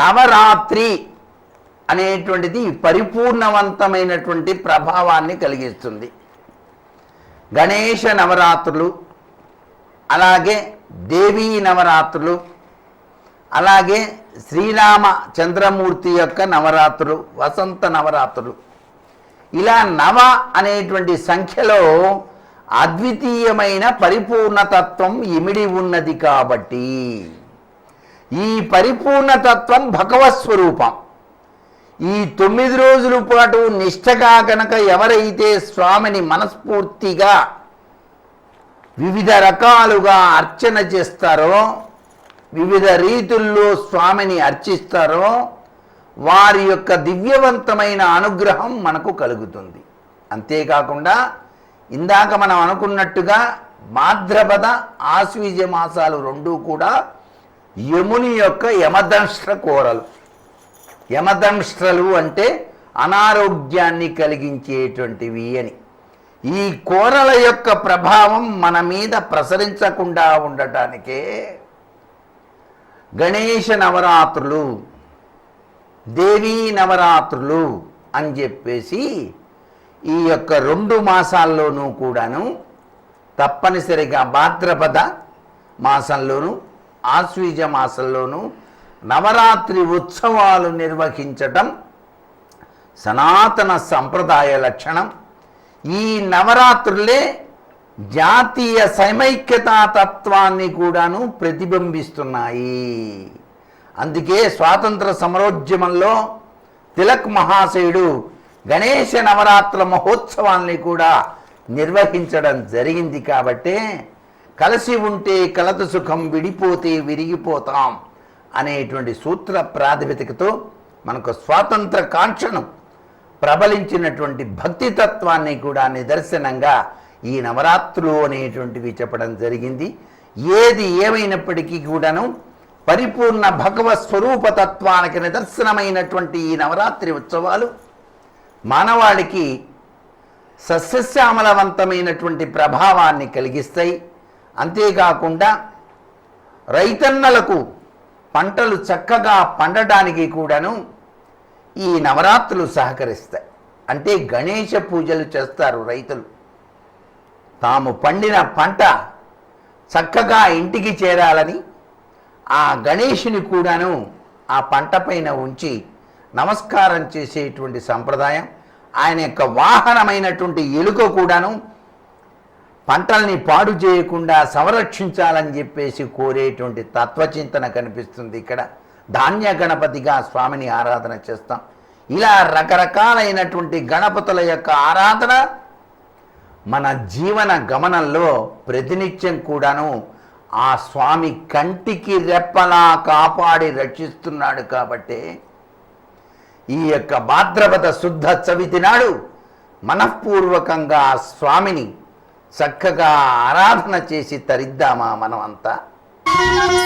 నవరాత్రి అనేటువంటిది పరిపూర్ణవంతమైనటువంటి ప్రభావాన్ని కలిగిస్తుంది. గణేష నవరాత్రులు అలాగే దేవీ నవరాత్రులు అలాగే శ్రీరామ చంద్రమూర్తి యొక్క నవరాత్రులు వసంత నవరాత్రులు. ఇలా నవ అనేటువంటి సంఖ్యలో అద్వితీయమైన పరిపూర్ణతత్వం ఇమిడి ఉన్నది కాబట్టి ఈ పరిపూర్ణతత్వం భగవత్ స్వరూపం. ఈ తొమ్మిది రోజుల పాటు నిష్టగా కనుక ఎవరైతే స్వామిని మనస్ఫూర్తిగా వివిధ రకాలుగా అర్చన చేస్తారో వివిధ రీతుల్లో స్వామిని అర్చిస్తారో వారి యొక్క దివ్యవంతమైన అనుగ్రహం మనకు కలుగుతుంది. అంతేకాకుండా ఇందాక మనం అనుకున్నట్టుగా భాద్రపద ఆశ్వీజ మాసాలు రెండూ కూడా యముని యొక్క యమదంష్ట్ర కోరలు. యమదంష్ట్రలు అంటే అనారోగ్యాన్ని కలిగించేటువంటివి అని. ఈ కోరల యొక్క ప్రభావం మన మీద ప్రసరించకుండా ఉండటానికే గణేష నవరాత్రులు దేవీ నవరాత్రులు అని చెప్పేసి ఈ యొక్క రెండు మాసాల్లోనూ కూడాను తప్పనిసరిగా భాద్రపద మాసంలోనూ ఆశ్వీజ మాసంలోనూ నవరాత్రి ఉత్సవాలు నిర్వహించటం సనాతన సంప్రదాయ లక్షణం. ఈ నవరాత్రులే జాతీయ సమైక్యతా తత్వాన్ని కూడాను ప్రతిబింబిస్తున్నాయి. అందుకే స్వాతంత్ర సమరోద్యమంలో తిలక్ మహాశయుడు గణేష నవరాత్రుల మహోత్సవాల్ని కూడా నిర్వహించడం జరిగింది కాబట్టే కలిసి ఉంటే కలత సుఖం విడిపోతే విరిగిపోతాం అనేటువంటి సూత్ర ప్రాతిపదికతో మనకు స్వాతంత్ర కాంక్షను ప్రబలించినటువంటి భక్తి తత్వాన్ని కూడా నిదర్శనంగా ఈ నవరాత్రులు అనేటువంటివి చెప్పడం జరిగింది. ఏది ఏమైనప్పటికీ కూడాను పరిపూర్ణ భగవ స్వరూప తత్వానికి నిదర్శనమైనటువంటి ఈ నవరాత్రి ఉత్సవాలు మానవాళికి సస్యశ్యామలవంతమైనటువంటి ప్రభావాన్ని కలిగిస్తాయి. అంతేకాకుండా రైతన్నలకు పంటలు చక్కగా పండటానికి కూడాను ఈ నవరాత్రులు సహకరిస్తాయి. అంటే గణేష పూజలు చేస్తారు రైతులు. తాము పండిన పంట చక్కగా ఇంటికి చేరాలని ఆ గణేషుని కూడాను ఆ పంట పైన ఉంచి నమస్కారం చేసేటువంటి సంప్రదాయం ఆయన యొక్క వాహనమైనటువంటి ఎలుక కూడాను పంటల్ని పాడు చేయకుండా సంరక్షించాలని చెప్పేసి కోరేటువంటి తత్వచింతన కనిపిస్తుంది ఇక్కడ. ధాన్య గణపతిగా స్వామిని ఆరాధన చేస్తాం. ఇలా రకరకాలైనటువంటి గణపతుల యొక్క ఆరాధన మన జీవన గమనంలో ప్రతినిత్యం కూడాను ఆ స్వామి కంటికి రెప్పలా కాపాడి రక్షిస్తున్నాడు కాబట్టి ఈ యొక్క భాద్రపద శుద్ధ చవితి నాడు మనఃపూర్వకంగా ఆ స్వామిని చక్కగా ఆరాధన చేసి తరిద్దామా మనం అంతా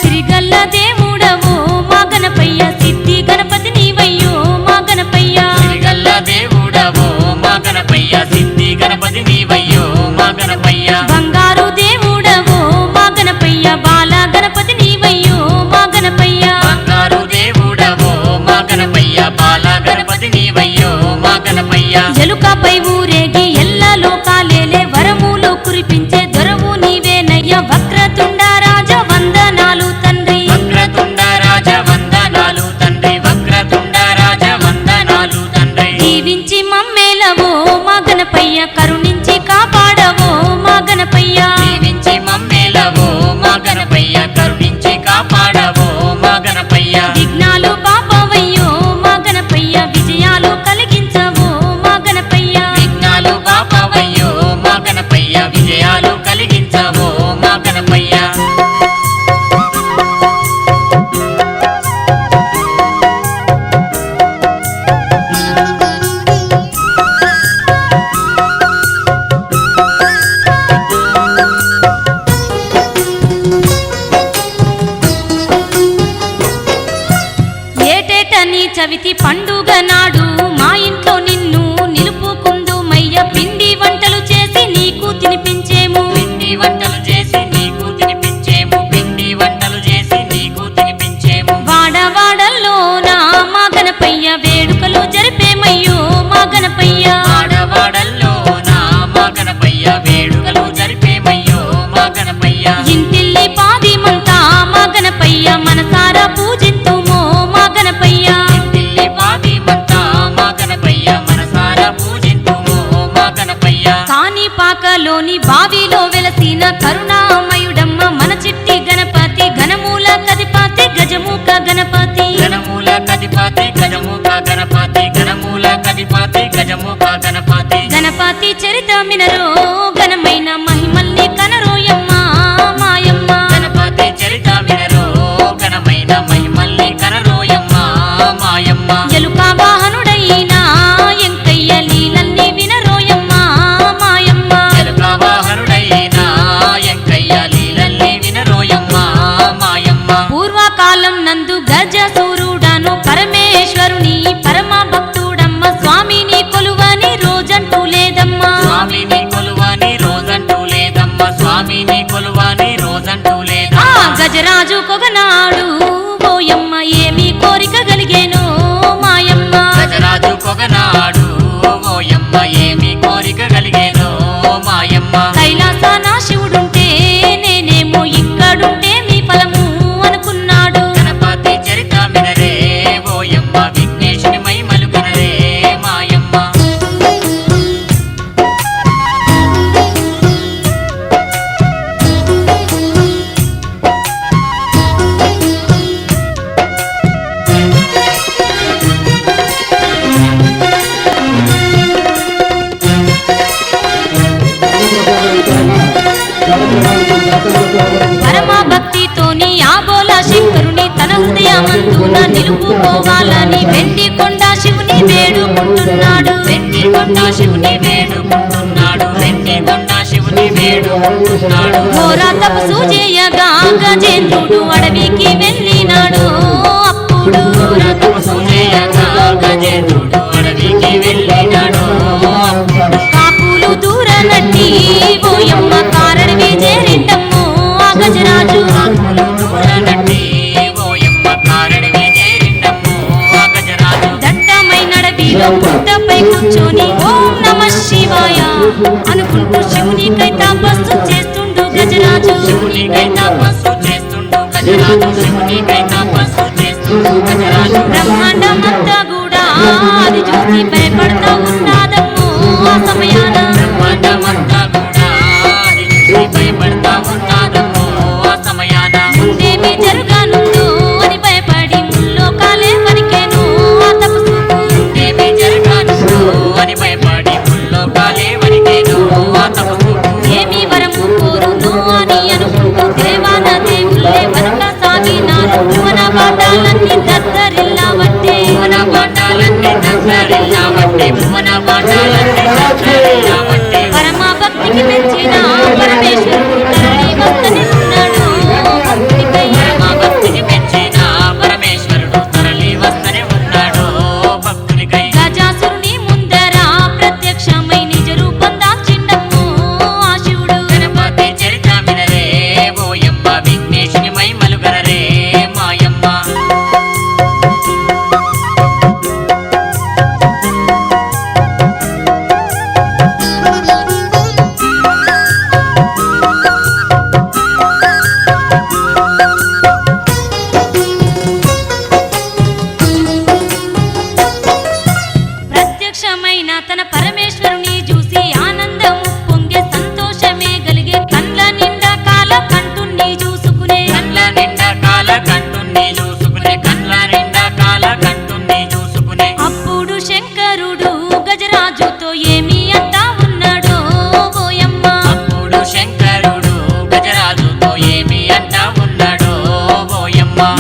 సిరిగల్ల దేవుడవో మా గణపయ్య సిద్ధి గణపతి నీవయ్యో మా గణపయ్య. సిరిగల్ల దేవుడవో మా గణపయ్య సిద్ధి గణపతి నీవయ్యో మా గణపయ్య. బంగారు దేవుడవో మా గణపయ్య బాల గణపతి నీవయ్యో మా గణపయ్య. బంగారు దేవుడవో మా గణపయ్య బాల గణపతి నీవయ్యో మా గణపయ్య. ఎలుకపై లోని బావిలో వెలసిన కరుణామయుడమ్మ మన చిట్టి గణపతి ఘనమూల కదిపాతి గజముఖ గణపతి. గణమూల కదిపాతి గజముఖ గణపతి గణమూల కదిపాతి గజముఖ గణపతి. గణపతి చరిత మినరో రాజరాజు కొగనాడు ఓయమ్మ ఏమి కోరిక కలిగేను మాయమ్మ. రాజరాజు కొగనాడు ఓయమ్మ ఏమి కోరిక కలిగేను మాయమ్మ. కైలా పరమా భక్తితోని ఆబోల శంకరుని తన హృదయమందున నిలుపుకోవాలని వెండి కొండ శివుని వేడుకుంటున్నాడు. వెండి కొండ శివుని వేడుకుంటున్నాడు. వెండి కొండ శివుని వేడుకుంటున్నాడు. హోరా తపసు చేయగా గజేంద్రుడు అడవికి వెళ్ళినాడు. అప్పుడు గజేంద్రుడు అడవికి వెళ్ళి పుట్టపై కూర్చొని ఓం నమ శివాయ అనుకుంటూ శివునికై తపస్సు చేస్తుండు గజరాజు. శివునికై తపస్సు చేస్తుండు గజరాజు. శివునికై తపస్సు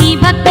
你怕？